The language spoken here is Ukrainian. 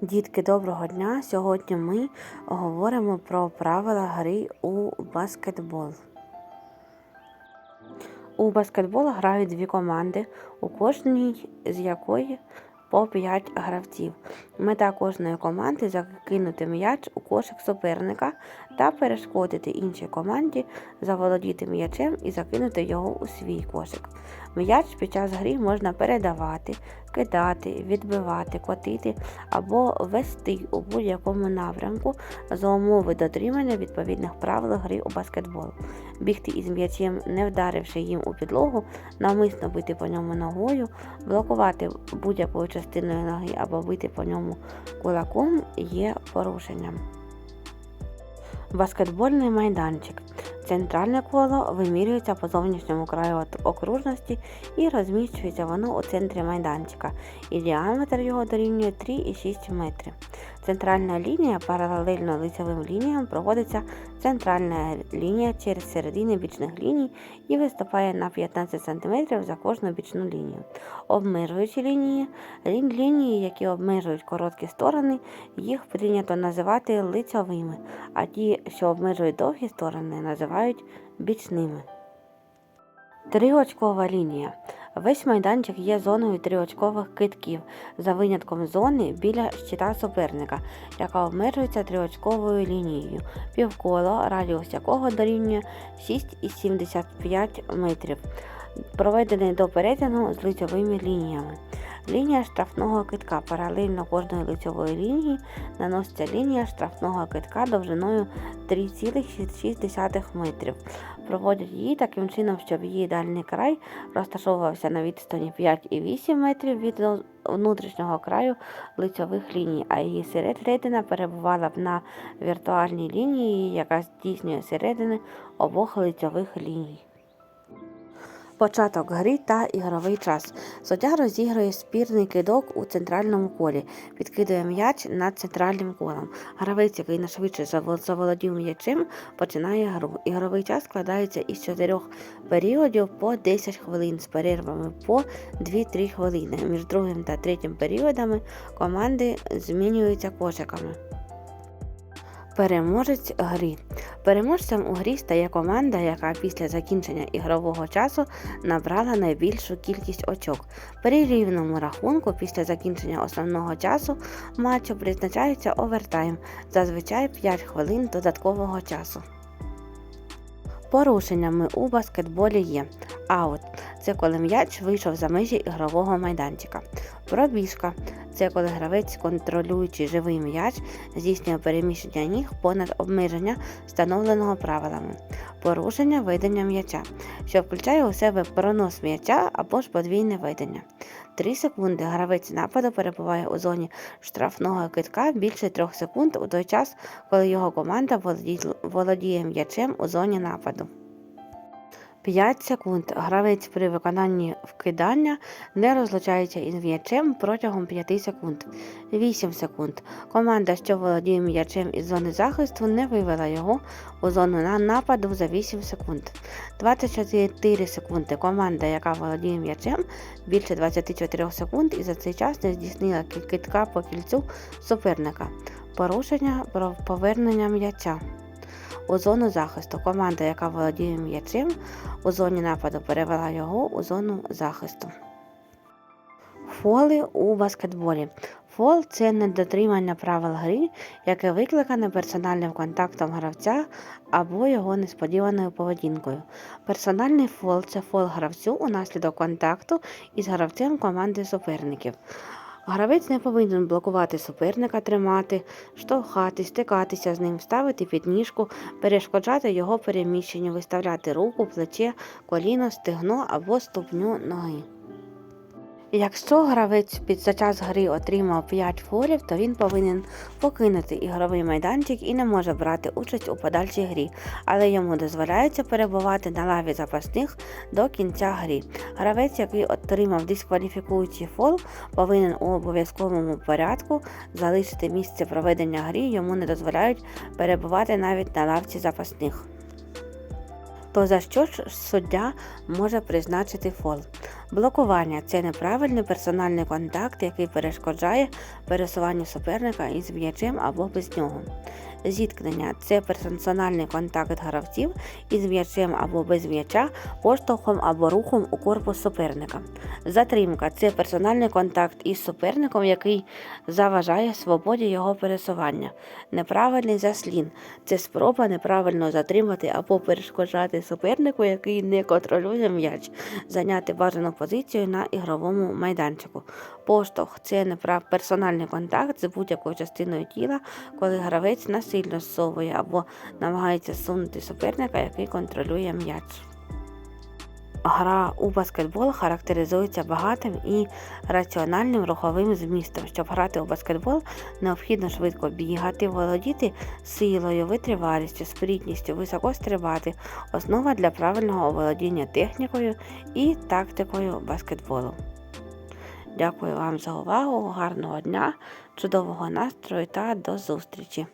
Дітки, доброго дня! Сьогодні ми говоримо про правила гри у баскетбол. У баскетбол грають дві команди, у кожній з якої по 5 гравців. Мета кожної команди закинути м'яч у кошик суперника та перешкодити іншій команді заволодіти м'ячем і закинути його у свій кошик. М'яч під час гри можна передавати, кидати, відбивати, котити або вести у будь-якому напрямку за умови дотримання відповідних правил гри у баскетбол. Бігти із м'ячем, не вдаривши їм у підлогу, навмисно бити по ньому ногою, блокувати будь-якою частиною ноги або бити по ньому кулаком є порушенням. Баскетбольний майданчик. Центральне коло вимірюється по зовнішньому краю окружності і розміщується воно у центрі майданчика, і діаметр його дорівнює 3,6 метрів. Центральна лінія паралельно лицевим лініям проходиться центральна лінія через середини бічних ліній і виступає на 15 см за кожну бічну лінію. Обмежуючі лінії лі- лінії, які обмежують короткі сторони, їх прийнято називати лицьовими, а ті, що обмежують довгі сторони, називають бічними. Триочкова лінія. Весь майданчик є зоною триочкових китків, за винятком зони біля щита суперника, яка обмежується триочковою лінією, півколо, радіус якого дорівнює 6,75 метрів, проведений до перетину з лицьовими лініями. Лінія штрафного китка паралельно кожної лицьової лінії наноситься лінія штрафного китка довжиною 3,6 метрів. Проводять її таким чином, щоб її дальній край розташовувався на відстані 5,8 метрів від внутрішнього краю лицьових ліній, а її середина перебувала б на віртуальній лінії, яка здійснює середини обох лицьових ліній. Початок гри та ігровий час. Суддя розігрує спірний кидок у центральному колі, підкидує м'яч над центральним колом. Гравець, який найшвидше заво- заволодів м'ячем, починає гру. Ігровий час складається із чотирьох періодів по 10 хвилин з перервами по 2-3 хвилини. Між другим та третім періодами команди змінюються кошиками. Переможець гри. Переможцем у грі стає команда, яка після закінчення ігрового часу набрала найбільшу кількість очок. При рівному рахунку після закінчення основного часу матчу призначається овертайм, зазвичай 5 хвилин додаткового часу. Порушеннями у баскетболі є аут це коли м'яч вийшов за межі ігрового майданчика. Пробіжка це коли гравець, контролюючи живий м'яч, здійснює переміщення ніг понад обмеження, встановленого правилами. Порушення ведення м'яча, що включає у себе пронос м'яча або ж подвійне ведення. 3 секунди гравець нападу перебуває у зоні штрафного китка більше 3 секунд у той час, коли його команда володіє м'ячем у зоні нападу. 5 секунд. Гравець при виконанні вкидання не розлучається із м'ячем протягом 5 секунд. 8 секунд. Команда, що володіє м'ячем із зони захисту, не вивела його у зону на- нападу за 8 секунд. 24 секунди. Команда, яка володіє м'ячем більше 24 секунд і за цей час не здійснила ки- кидка по кільцю суперника. Порушення про повернення м'яча. У зону захисту команда, яка володіє м'ячем, у зоні нападу перевела його у зону захисту. Фоли у баскетболі. Фол це недотримання правил гри, яке викликане персональним контактом гравця або його несподіваною поведінкою. Персональний фол це фол гравцю унаслідок контакту із гравцем команди суперників. Гравець не повинен блокувати суперника, тримати, штовхати, стикатися з ним, ставити підніжку, перешкоджати його переміщенню, виставляти руку, плече, коліно, стегно або ступню ноги. Якщо гравець під за час гри отримав 5 фолів, то він повинен покинути ігровий майданчик і не може брати участь у подальшій грі, але йому дозволяється перебувати на лаві запасних до кінця гри. Гравець, який отримав дискваліфікуючий фол, повинен у обов'язковому порядку залишити місце проведення гри, йому не дозволяють перебувати навіть на лавці запасних. То за що ж суддя може призначити фол? Блокування це неправильний персональний контакт, який перешкоджає пересуванню суперника із м'ячем або без нього. Зіткнення це персональний контакт гравців із м'ячем або без м'яча, поштовхом або рухом у корпус суперника. Затримка це персональний контакт із суперником, який заважає свободі його пересування. Неправильний заслін це спроба неправильно затримати або перешкоджати супернику, який не контролює м'яч, зайняти бажану позицію на ігровому майданчику. Поштовх це неправ... персональний контакт з будь-якою частиною тіла, коли гравець насильно зсовує або намагається сунути суперника, який контролює м'яч. Гра у баскетбол характеризується багатим і раціональним руховим змістом. Щоб грати у баскетбол, необхідно швидко бігати, володіти силою, витривалістю, спритністю, високо стрибати, основа для правильного володіння технікою і тактикою баскетболу. Дякую вам за увагу, гарного дня, чудового настрою та до зустрічі!